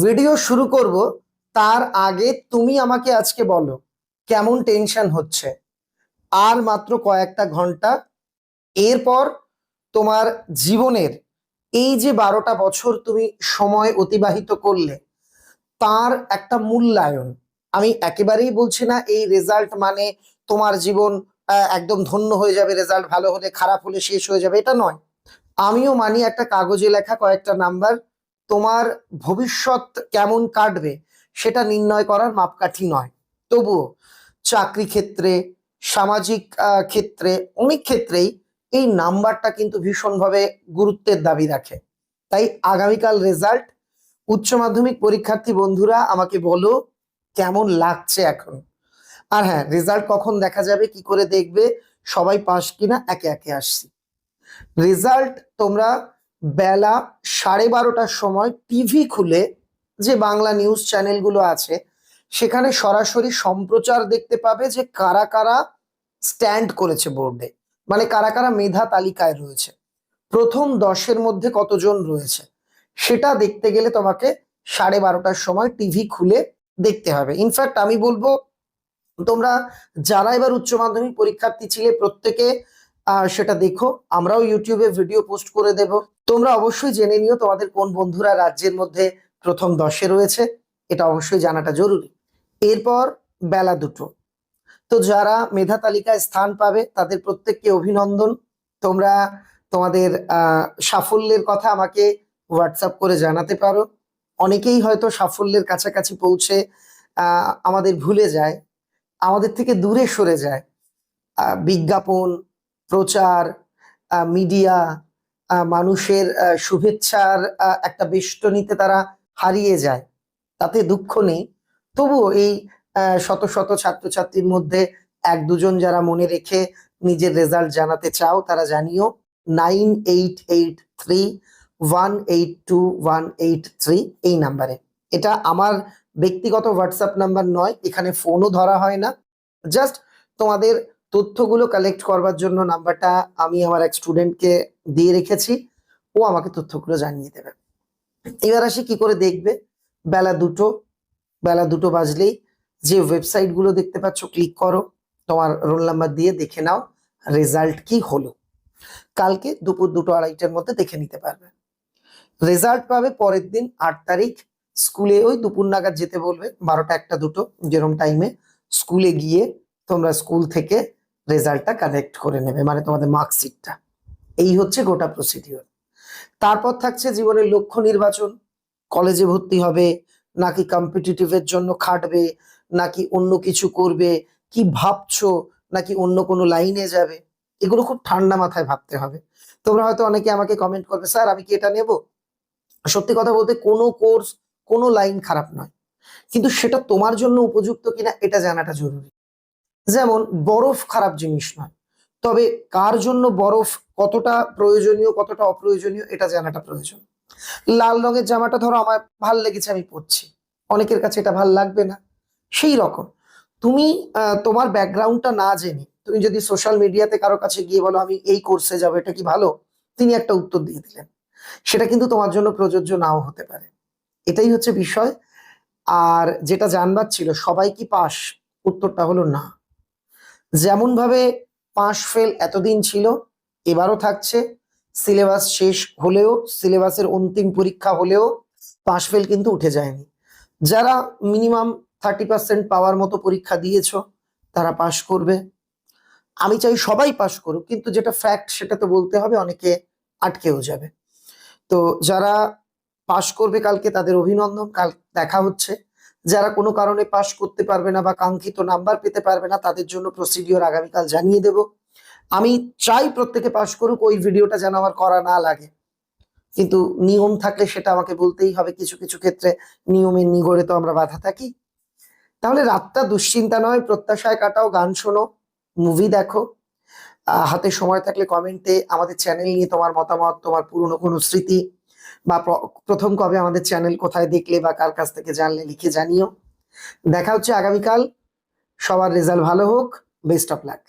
Video শুরু করব, তার আগে তুমি আমাকে আজকে বলো, কেমন টেনশন হচ্ছে? আর মাত্র কয়েকটা ঘণ্টা, এরপর তোমার জীবনের এই যে বারোটা বছর তুমি সময় অতিবাহিত করলে, তার একটা মূল্যায়ন। আমি একেবারেই বলছি না, এই রেজাল্ট মানে তোমার জীবন একদম ধন্য হয়ে যাবে রেজাল্ট ভালো হলে, খারাপ হলে শেষ হয়ে যাবে, এটা নয়। আমিও মানি একটা কাগজে লেখা কয়েকটা নাম্বার তোমার ভবিষ্যৎ কেমন কাটবে সেটা নির্ণয় করার মাপকাঠি নয়। তবুও চাকরি ক্ষেত্রে, সামাজিক ক্ষেত্রে, অনেক ক্ষেত্রেই এই নাম্বারটা কিন্তু ভীষণভাবে গুরুত্বের দাবি রাখে। তাই আগামীকাল রেজাল্ট, উচ্চ মাধ্যমিক পরীক্ষার্থী বন্ধুরা আমাকে বলো কেমন লাগছে এখন? আর হ্যাঁ রেজাল্ট কখন দেখা যাবে, কি করে দেখবে, সবাই পাস কিনা, একে একে আসছি। রেজাল্ট তোমরা বেলা সাড়ে বারোটার সময় টিভি খুলে যে বাংলা নিউজ চ্যানেলগুলো আছে, সেখানে সরাসরি সম্প্রচার দেখতে পাবে যে কারা কারা স্ট্যান্ড করেছে বোর্ডে মানে কারা কারা মেধা তালিকায় রয়েছে। প্রথম দশের মধ্যে কতজন রয়েছে? সেটা দেখতে গেলে তোমাকে সাড়ে বারোটার সময় টিভি খুলে দেখতে হবে। ইনফ্যাক্ট আমি বলব, তোমরা যারা এবার উচ্চ মাধ্যমিক পরীক্ষার্থী ছিলে, প্রত্যেকে সেটা দেখো, আমরাও ইউটিউবে ভিডিও পোস্ট করে দেব। তোমরা অবশ্যই জেনে নিও তোমাদের কোন বন্ধুরা রাজ্যের মধ্যে প্রথম দশে রয়েছে, এটা অবশ্যই জানাটা জরুরি। এরপর বেলা দুটো। তো যারা মেধা তালিকায় স্থান পাবে, তাদের প্রত্যেককে অভিনন্দন। তোমরা তোমাদের সাফল্যের কথা আমাকে হোয়াটসঅ্যাপ করে জানাতে পারো। অনেকেই হয়তো সাফল্যের কাছাকাছি পৌঁছে আমাদের ভুলে যায়, আমাদের থেকে দূরে সরে যায়। বিজ্ঞাপন প্রচার মিডিয়া মানুষের শুভেচ্ছার একটা বেষ্টনীতে তারা হারিয়ে যায়। তাতে দুঃখ নেই। তবুও এই শত শত ছাত্রছাত্রীর মধ্যে এক দুজন যারা মনে রেখে নিজের রেজাল্ট জানাতে চাও, তারা জানিও, nine eight eight three, one eight two, one eight three এই নাম্বারে। এটা আমার ব্যক্তিগত হোয়াটসঅ্যাপ নাম্বার নয়, এখানে ফোনও ধরা হয় না। জাস্ট তোমাদের তথ্যগুলো কালেক্ট করবার জন্য নাম্বারটা আমি আমার এক স্টুডেন্টকে দিয়ে রেখেছি। ও আমাকে তথ্যগুলো জানিয়ে দেবে। এবার আসি কি করে দেখবে? বেলা দুটো বেলা দুটো বাজলেই যে ওয়েবসাইটগুলো দেখতে পাচ্ছ ক্লিক করো। তোমার রোল নাম্বার দিয়ে দেখে নাও রেজাল্ট কি হলো। কালকে দুপুর দুটো আড়াইটার মধ্যে দেখে নিতে পারবে। রেজাল্ট পাবে পরের দিন আট তারিখ। স্কুলে ওই দুপুর নাগাদ যেতে বলবে, বারোটা একটা দুটো যেরকম টাইমে স্কুলে গিয়ে তোমরা স্কুল থেকে রেজাল্টটা কালেক্ট করে নেবে মানে তোমাদের মার্কশিটটা। এই হচ্ছে গোটা প্রসিডিওর তারপর থাকছে জীবনের লক্ষ্য নির্বাচন। কলেজে ভর্তি হবে, নাকি কম্পিটিটিভের জন্য খাটবে, নাকি অন্য কিছু করবে, কি ভাবছ, নাকি অন্য কোনো লাইনে যাবে? এগুলো খুব ঠান্ডা মাথায় ভাবতে হবে। তোমরা হয়তো অনেকে আমাকে কমেন্ট করবে, স্যার, আমি কি এটা নেব? সত্যি কথা বলতে কোনো কোর্স কোনো লাইন খারাপ নয়। কিন্তু সেটা তোমার জন্য উপযুক্ত কিনা, এটা জানাটা জরুরি। যেমন বরফ খারাপ জিনিস নয়। তবে কার জন্য বরফ কতটা প্রয়োজনীয়, কতটা অপ্রয়োজনীয়, এটা জানাটা প্রয়োজন। লাল রঙের জামাটা ধরো আমার ভালো লেগেছে, আমি পরছি। অনেকের কাছে এটা ভালো লাগবে না। সেই রকম। তুমি তোমার ব্যাকগ্রাউন্ডটা না জেনে তুমি যদি সোশ্যাল মিডিয়াতে কারও কাছে গিয়ে বলো, আমি এই কোর্সে যাব, এটা কি ভালো? তিনি একটা উত্তর দিয়ে দিলেন। সেটা কিন্তু তোমার জন্য প্রযোজ্য নাও হতে পারে। এটাই হচ্ছে বিষয়। আর যেটা জানবার ছিল, সবাই কি পাস? উত্তরটা হলো না। যেমন ভাবে পাস ফেল এতদিন ছিল, এবারও থাকছে। সিলেবাস শেষ হলেও, সিলেবাসের অন্তিম পরীক্ষা হলেও পাস ফেল কিন্তু উঠে যায়নি। যারা মিনিমাম থার্টি পার্সেন্ট পাওয়ার মতো পরীক্ষা দিয়েছ, তারা পাশ করবে। আমি চাই সবাই পাশ করুক, কিন্তু যেটা ফ্যাক্ট সেটা তো বলতে হবে, অনেকে আটকেও যাবে। তো যারা পাশ করবে কালকে, তাদের অভিনন্দন। কাল দেখা হচ্ছে। যারা কোনো কারণে পাশ করতে পারবে না বা কাঙ্ক্ষিত নাম্বার পেতে পারবে না, তাদের জন্য প্রসিডিওর আগামীকাল জানিয়ে দেব। আমি চাই প্রত্যেকে পাশ করুক, ওই ভিডিওটা যেন আমার করা না লাগে। কিন্তু নিয়ম থাকলে সেটা আমাকে বলতেই হবে, কিছু কিছু ক্ষেত্রে নিয়মের নিগড়ে তো আমরা বাধা থাকি। তাহলে রাতটা দুশ্চিন্তা নয়, প্রত্যাশায় কাটাও, গান শোনো মুভি দেখো। হাতে সময় থাকলে কমেন্টে আমাদের চ্যানেল নিয়ে তোমার মতামত, তোমার পুরনো কোনো স্মৃতি বা প্রথম কবে আমাদের চ্যানেল কোথায় দেখলে বা কার কাছ থেকে জানলে লিখে জানিও। দেখা হচ্ছে আগামীকাল। সবার রেজাল্ট ভালো হোক। Best of luck